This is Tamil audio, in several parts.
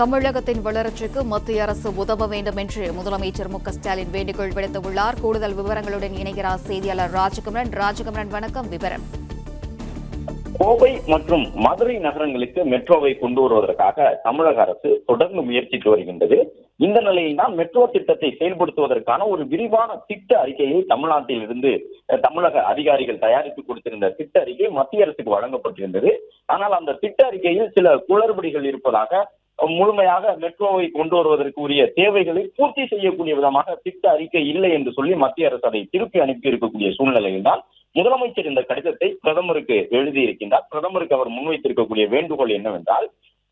தமிழகத்தின் வளர்ச்சிக்கு மத்திய அரசு உதவ வேண்டும் என்று முதலமைச்சர் மு ஸ்டாலின் வேண்டுகோள் விடுத்துள்ளார். கூடுதல் விவரங்களுடன் இணைகிறார் செய்தியாளர் ராஜகுமரன். ராஜகுமரன் வணக்கம். விவரம். கோவை மற்றும் மதுரை நகரங்களுக்கு மெட்ரோவை கொண்டு வருவதற்காக தமிழக அரசு தொடர்ந்து முயற்சித்து வருகின்றது. இந்த நிலையில் தான் மெட்ரோ திட்டத்தை செயல்படுத்துவதற்கான ஒரு விரிவான திட்ட அறிக்கையை தமிழ்நாட்டில் இருந்து தமிழக அதிகாரிகள் தயாரித்து கொடுத்திருந்த திட்ட அறிக்கை மத்திய அரசுக்கு வழங்கப்பட்டிருந்தது. ஆனால் அந்த திட்ட அறிக்கையில் சில குளறுபடிகள் இருப்பதாக முழுமையாக மெட்ரோவை கொண்டு வருவதற்கு உரிய தேவைகளை பூர்த்தி செய்யக்கூடிய விதமாக திட்ட அறிக்கை இல்லை என்று சொல்லி மத்திய அரசு அதை திருப்பி அனுப்பி இருக்கக்கூடிய சூழ்நிலையில் தான் முதலமைச்சர் இந்த கடிதத்தை பிரதமருக்கு எழுதியிருக்கின்றார். பிரதமருக்கு அவர் முன்வைத்திருக்கக்கூடிய வேண்டுகோள் என்னவென்றால்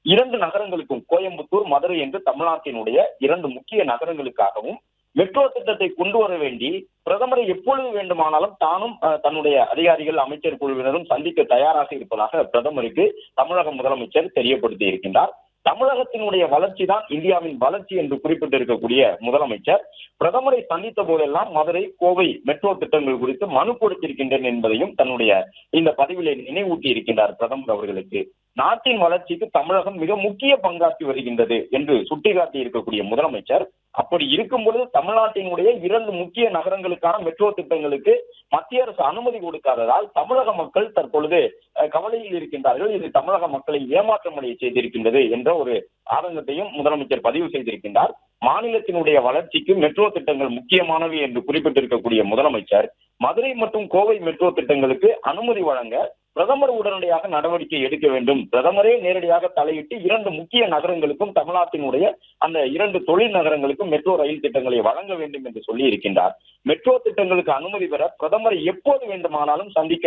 இரண்டு நகரங்களுக்கும் கோயம்புத்தூர் மதுரை என்று தமிழ்நாட்டினுடைய இரண்டு முக்கிய நகரங்களுக்காகவும் மெட்ரோ திட்டத்தை கொண்டு வர வேண்டி பிரதமரை எப்பொழுது வேண்டுமானாலும் தானும் அஹ், தன்னுடைய அதிகாரிகள் அமைச்சர் குழுவினரும் சந்திக்க தயாராக இருப்பதாக பிரதமருக்கு தமிழக முதலமைச்சர் தெரியப்படுத்தி இருக்கின்றார் தமிழகத்தினுடைய வளர்ச்சி தான் இந்தியாவின் வளர்ச்சி என்று குறிப்பிட்டிருக்கக்கூடிய முதலமைச்சர். பிரதமரை சந்தித்த போதெல்லாம் மதுரை கோவை மெட்ரோ திட்டங்கள் குறித்து மனு கொடுத்திருக்கின்றேன் என்பதையும் தன்னுடைய இந்த பதிவிலே நினைவூட்டி இருக்கின்றார் பிரதமர் அவர்களுக்கு. நாட்டின் வளர்ச்சிக்கு தமிழகம் மிக முக்கிய பங்காற்றி வருகின்றது என்று சுட்டிக்காட்டி இருக்கக்கூடிய முதலமைச்சர். அப்படி இருக்கும் பொழுது தமிழ்நாட்டினுடைய இரண்டு முக்கிய நகரங்களுக்கான மெட்ரோ திட்டங்களுக்கு மத்திய அரசு அனுமதி கொடுக்காததால் தமிழக மக்கள் தற்பொழுது அஹ், கவலையில் இருக்கின்றார்கள். இது தமிழக மக்களை ஏமாற்றமடைய செய்திருக்கின்றது என்ற ஒரு ஆதங்கத்தையும் முதலமைச்சர் பதிவு செய்திருக்கின்றார். மாநிலத்தினுடைய வளர்ச்சிக்கு மெட்ரோ திட்டங்கள் முக்கியமானவை என்று குறிப்பிட்டிருக்கக்கூடிய முதலமைச்சர் மதுரை மற்றும் கோவை மெட்ரோ திட்டங்களுக்கு அனுமதி வழங்க பிரதமர் உடனடியாக நடவடிக்கை எடுக்க வேண்டும். பிரதமரே நேரடியாக தலையிட்டு இரண்டு முக்கிய நகரங்களுக்கும் தமிழ்நாட்டினுடைய அந்த இரண்டு தொழில் நகரங்களுக்கும் மெட்ரோ ரயில் திட்டங்களை வழங்க வேண்டும் என்று சொல்லி இருக்கின்றார் மெட்ரோ திட்டங்களுக்கு அனுமதி பெற பிரதமரை எப்போது வேண்டுமானாலும் சந்திக்க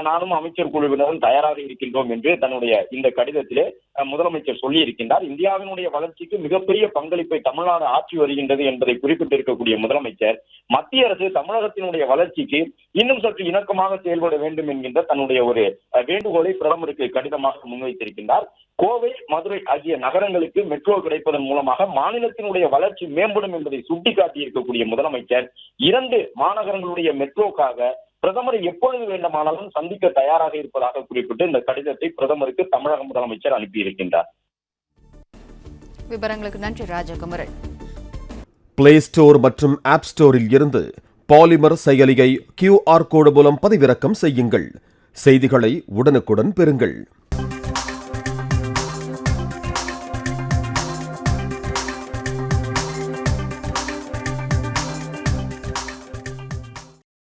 நானும் அமைச்சர் குழுவினரும் தயாராக இருக்கின்றோம் என்று தன்னுடைய இந்த கடிதத்திலே முதலமைச்சர் சொல்லி இருக்கின்றார் இந்தியாவினுடைய வளர்ச்சிக்கு மிகப்பெரிய பங்களிப்பை தமிழ்நாடு ஆற்றி வருகின்றது என்பதை குறிப்பிட்டிருக்கக்கூடிய முதலமைச்சர் மத்திய அரசு தமிழகத்தினுடைய வளர்ச்சிக்கு இன்னும் சற்று இணக்கமாக செயல்பட வேண்டும் என்கின்ற தன்னுடைய ஒரு வேண்டுகோளை பிரதமருக்கு கடிதமாக முன்வைத்திருக்கின்றார். கோவை மதுரை ஆகிய நகரங்களுக்கு மெட்ரோ கிடைப்பதன் மூலமாக மாநிலத்தினுடைய வளர்ச்சி மேம்படும் என்பதை சுட்டிக்காட்டி இருக்கக்கூடிய முதலமைச்சர் இரண்டு மாநகரங்களுடைய மெட்ரோக்காக பிரதமரை எப்பொழுது வேண்டுமானாலும் சந்திக்க தயாராக இருப்பதாக குறிப்பிட்டு இந்த கடிதத்தை பிரதமருக்கு தமிழக முதலமைச்சர் அனுப்பியிருக்கின்றார். விவரங்களுக்கு நன்றி ராஜகுமரன். பிளே ஸ்டோர் மற்றும் ஆப் ஸ்டோரில் இருந்து பாலிமர் செயலியை கியூஆர் கோடு மூலம் பதிவிறக்கம் செய்யுங்கள். செய்திகளை உடனுக்குடன் பெறுங்கள்.